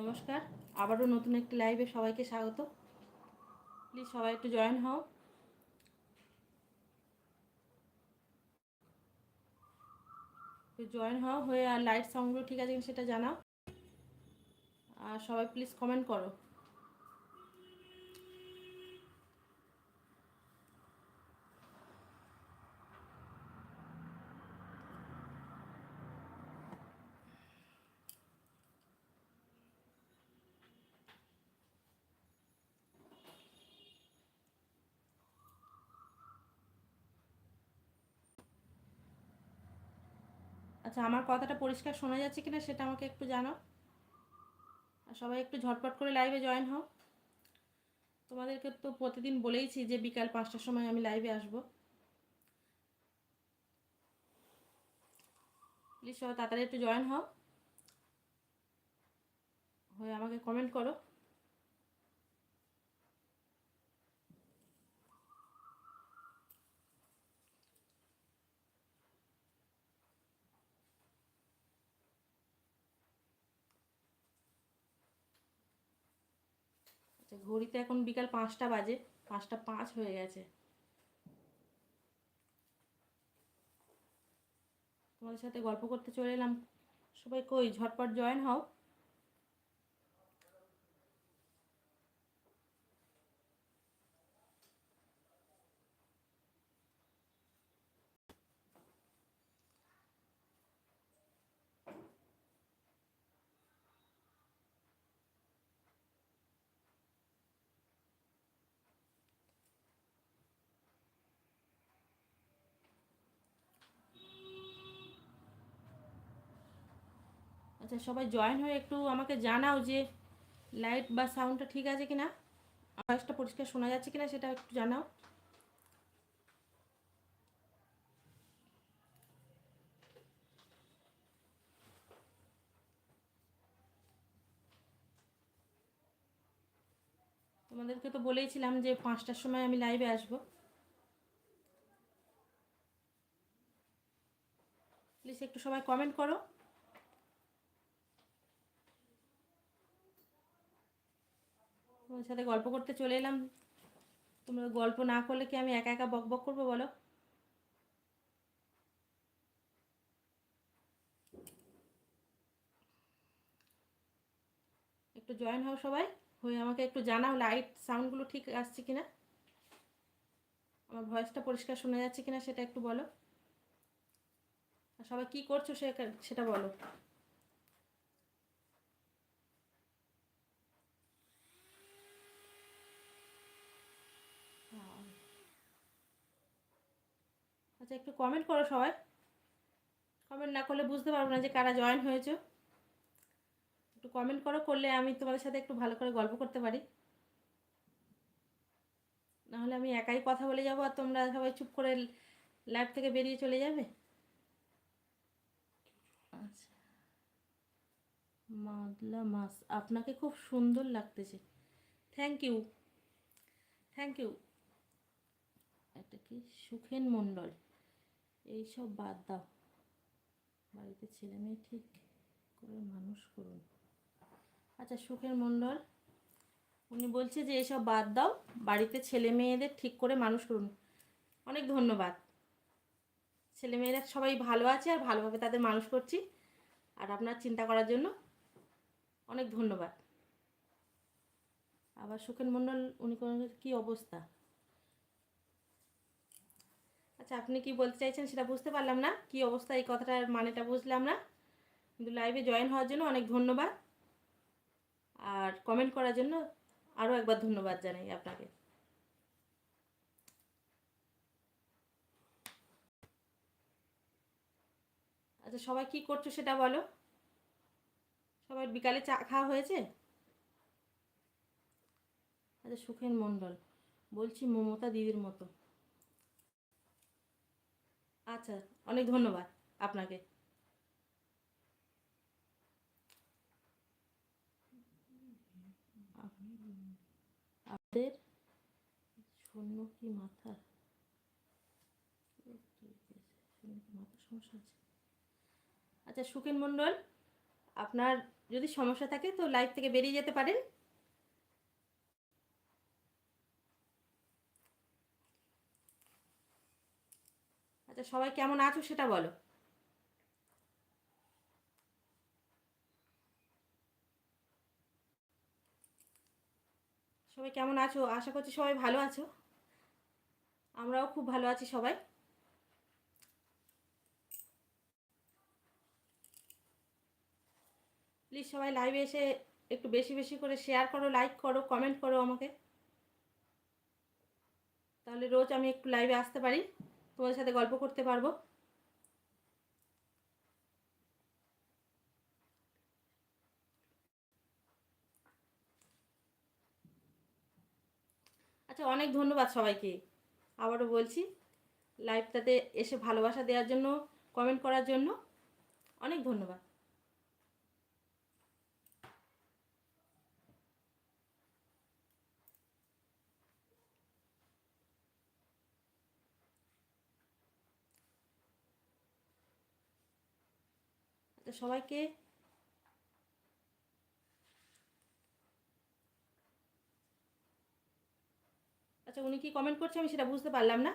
নমস্কার। আবারও নতুন একটি লাইভে সবাইকে স্বাগত। প্লিজ সবাই একটু জয়েন হও। জয়েন হও, হয়ে আর লাইট সাউন্ডগুলো ঠিক আছে সেটা জানাও। আর সবাই প্লিজ কমেন্ট করো। আচ্ছা আমার কথাটা পরিষ্কার শোনা যাচ্ছে কিনা সেটা আমাকে একটু জানাও। আর সবাই একটু ঝটপট করে লাইভে জয়েন হও তোমাদেরকে তো প্রতিদিন বলেইছি যে বিকাল পাঁচটার সময় আমি লাইভে আসব। প্লিজ সবাই তাড়াতাড়ি একটু জয়েন হও হয়ে আমাকে কমেন্ট করো। ঘড়িতে এখন বিকাল পাঁচটা বাজে, পাঁচটা পাঁচ হয়ে গেছে। তোমাদের সাথে গল্প করতে চলে এলাম। সবাই কই? ঝটপট জয়েন হও। আচ্ছা সবাই জয়েন হয়ে একটু আমাকে জানাও যে লাইট বা সাউন্ডটা ঠিক আছে কিনা। আওয়াজটা পরিষ্কার শোনা যাচ্ছে কিনা সেটা একটু জানাও। তোমাদেরকে তো বলেইছিলাম যে পাঁচটার সময় আমি লাইভে আসব। প্লিজ একটু সবাই কমেন্ট করো। তোমার সাথে গল্প করতে চলে এলাম। তোমরা গল্প না করলে কি আমি একা একা বক বক করব বলো? একটু জয়েন হও সবাই, হয়ে আমাকে একটু জানাও লাইট সাউন্ডগুলো ঠিক আসছে কিনা। আমার ভয়েসটা পরিষ্কার শোনা যাচ্ছে কিনা সেটা একটু বলো। আর সবাই কী করছ সেটা বলো। আচ্ছা একটু কমেন্ট করো সবাই। কমেন্ট না করলে বুঝতে পারব না যে কারা জয়েন হয়েছে। একটু কমেন্ট করো, করলে আমি তোমাদের সাথে একটু ভালো করে গল্প করতে পারি। নাহলে আমি একাই কথা বলে যাব আর তোমরা সবাই চুপ করে লাইভ থেকে বেরিয়ে চলে যাবে। আচ্ছা। মাদলা মাছ, আপনাকে খুব সুন্দর লাগতেছে। থ্যাংক ইউ থ্যাংক ইউ এটা কি সুখেন মণ্ডল? এইসব বাদ দাও। বাড়িতে ছেলে মেয়ে ঠিক করে মানুষ করুন। আচ্ছা সুখের মণ্ডল, উনি বলছে যে এইসব বাদ দাও, বাড়িতে ছেলে মেয়েদের ঠিক করে মানুষ করুন। অনেক ধন্যবাদ। ছেলে মেয়েরা সবাই ভালো আছে আর ভালোভাবে তাদের মানুষ করছি। আর আপনার চিন্তা করার জন্য অনেক ধন্যবাদ। আবার সুখেন মণ্ডল, উনি কী অবস্থা? আচ্ছা আপনি কি বলতে চাইছেন সেটা বুঝতে পারলাম না। কি অবস্থা, এই কথাটার মানেটা বুঝলাম না। কিন্তু লাইভে জয়েন হওয়ার জন্য অনেক ধন্যবাদ। আর কমেন্ট করার জন্য আরও একবার ধন্যবাদ জানাই আপনাকে। আচ্ছা সবাই কি করছ সেটা বলো। সবাই বিকালে চা খাওয়া হয়েছে? আচ্ছা সুখেন মণ্ডল। বলছি মমতা দিদির মতো। আচ্ছা অনেক ধন্যবাদ আপনাকে। আপনাদের শূন্য কি মাথা? সমস্যা আছে আচ্ছা সুখেন মণ্ডল, আপনার যদি সমস্যা থাকে তো লাইভ থেকে বেরিয়ে যেতে পারেন। আচ্ছা সবাই কেমন আছো সেটা বলো। সবাই কেমন আছো? আশা করছি সবাই ভালো আছো। আমরাও খুব ভালো আছি সবাই। প্লিজ সবাই লাইভে এসে একটু বেশি বেশি করে শেয়ার করো লাইক করো কমেন্ট করো আমাকে। তাহলে রোজ আমি একটু লাইভে আসতে পারি। তোমাদের সাথে গল্প করতে পারব। আচ্ছা অনেক ধন্যবাদ সবাইকে। আবারও বলছি, লাইভটাতে এসে ভালোবাসা দেওয়ার জন্য কমেন্ট করার জন্য অনেক ধন্যবাদ। সবাইকে আচ্ছা উনি কি কমেন্ট করছে? আমি সেটা বুঝতে পারলাম না।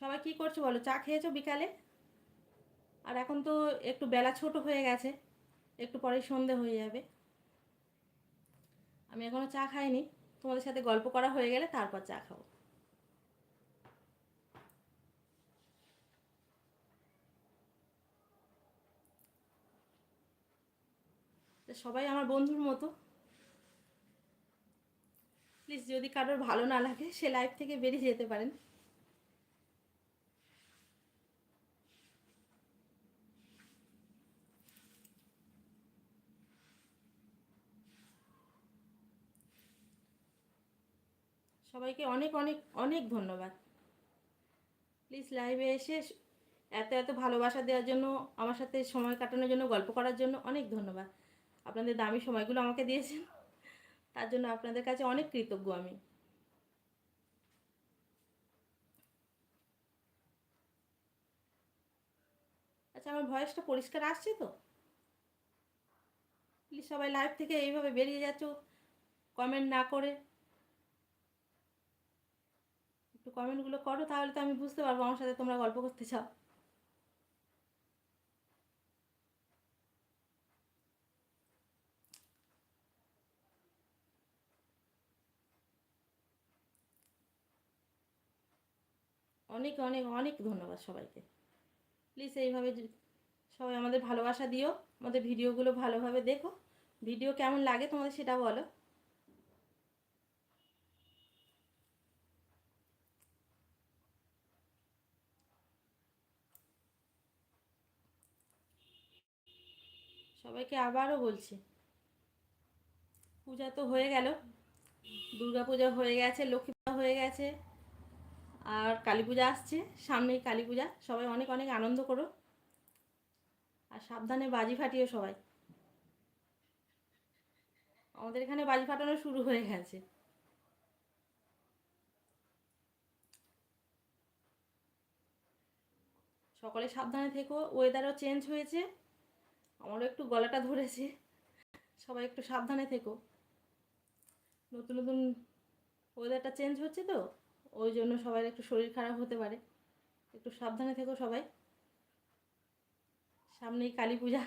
সবাই কি করছ বলো? চা খেয়েছো বিকালে? আর এখন তো একটু বেলা ছোট হয়ে গেছে। একটু পরে সন্ধে হয়ে যাবে। আমি এখনও চা খাইনি। তোমাদের সাথে গল্প করা হয়ে গেলে তারপর চা খাব। সবাই আমার বন্ধুর মতো। প্লিজ যদি কারোর ভালো না লাগে, সে লাইফ থেকে বেরিয়ে যেতে পারেন। সবাইকে অনেক অনেক অনেক ধন্যবাদ। প্লিজ লাইভে এসে এত এত ভালোবাসা দেওয়ার জন্য, আমার সাথে সময় কাটানোর জন্য, গল্প করার জন্য অনেক ধন্যবাদ। আপনাদের দামি সময়গুলো আমাকে দিয়েছেন। তার জন্য আপনাদের কাছে অনেক কৃতজ্ঞ আমি। আচ্ছা আমার ভয়েসটা পরিষ্কার আসছে তো? প্লিজ সবাই লাইভ থেকে এইভাবে বেরিয়ে যাচ্ছ কমেন্ট না করে। একটু কমেন্টগুলো করো, তাহলে তো আমি বুঝতে পারব আমার সাথে তোমরা গল্প করতে চাও। অনেক অনেক অনেক ধন্যবাদ সবাইকে। প্লিজ এইভাবে সবাই আমাদের ভালোবাসা দিও, আমাদের ভিডিওগুলো ভালোভাবে দেখো। ভিডিও কেমন লাগে তোমাদের সেটা বলো। সবাইকে আবারও বলছি, পূজা তো হয়ে গেল। দুর্গা পূজা হয়ে গেছে, লক্ষ্মী হয়ে গেছে। আর কালী পূজা আসছে, সামনেই কালী পূজা। সবাই অনেক অনেক আনন্দ করো। আর সাবধানে বাজি ফাটিও সবাই। আমাদের এখানে বাজি ফাটানো শুরু হয়ে গেছে। সকলে সাবধানে থেকো ওয়েদারও চেঞ্জ হয়েছে। আমারও একটু গলাটা ধরেছে। সবাই একটু সাবধানে থেকো। নতুন নতুন ওয়েদারটা চেঞ্জ হচ্ছে তো? ওই জন্য সবার একটু শরীর খারাপ হতে পারে। একটু সাবধানে থেকো সবাই। সামনেই কালী পূজা।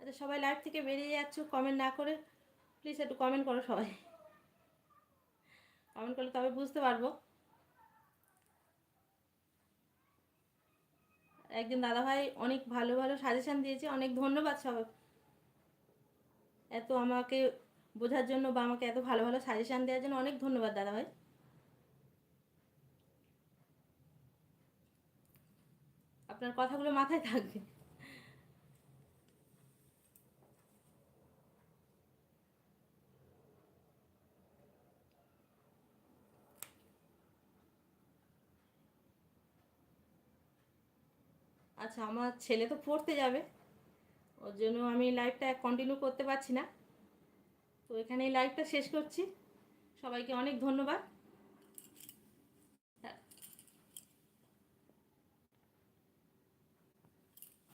আচ্ছা সবাই লাইভ থেকে বেরিয়ে যাচ্ছ কমেন্ট না করে প্লিজ একটু কমেন্ট করো সবাই। কমেন্ট করলে তবে বুঝতে পারব। একজন দাদাভাই অনেক ভালো ভালো সাজেশান দিয়েছে, অনেক ধন্যবাদ সবাই। এত আমাকে বোঝার জন্য বা আমাকে এত ভালো ভালো সাজেশান দেওয়ার জন্য অনেক ধন্যবাদ দাদাভাই। আপনার কথাগুলো মাথায় থাকবে। আচ্ছা আমার ছেলে তো পড়তে যাবে। ওর জন্য আমি লাইভটা কন্টিনিউ করতে পারছি না। তো এখানেই লাইভটা শেষ করছি। সবাইকে অনেক ধন্যবাদ।